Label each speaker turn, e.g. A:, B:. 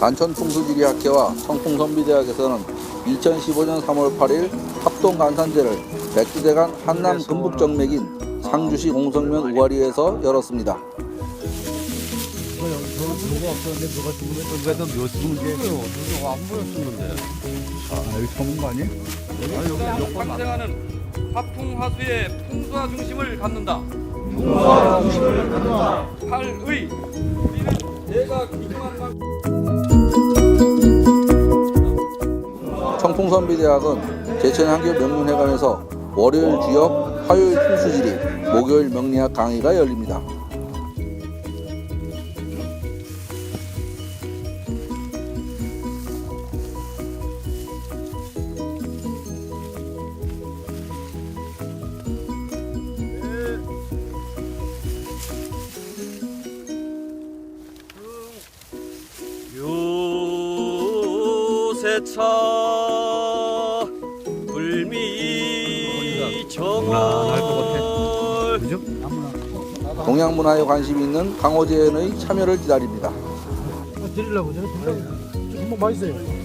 A: 단천풍수지리학회와 청풍선비대학에서는 2015년 3월 8일 합동 간산제를 백두대간 한남 금북정맥인 상주시 공성면 우아리에서 열었습니다.
B: 누가 없었는데 누가 죽으면 누가 더몇 죽는 게 누가 안 보였었는데 아 여기 처음 거 아니?
C: 탄생하는 화풍 화수의 풍수화 중심을 갖는다. 팔의 우리는 내가 기증한 만 큼
A: 청풍선비대학은 제천 한교 명륜회관에서 월요일 주역, 화요일 풍수지리, 목요일 명리학 강의가 열립니다.
C: 요새차 정월
B: 그죠? 아무나
A: 동양 문화에 관심이 있는 강호재연의 참여를 기다립니다.
B: 드리려고 저는 정말 맛있어요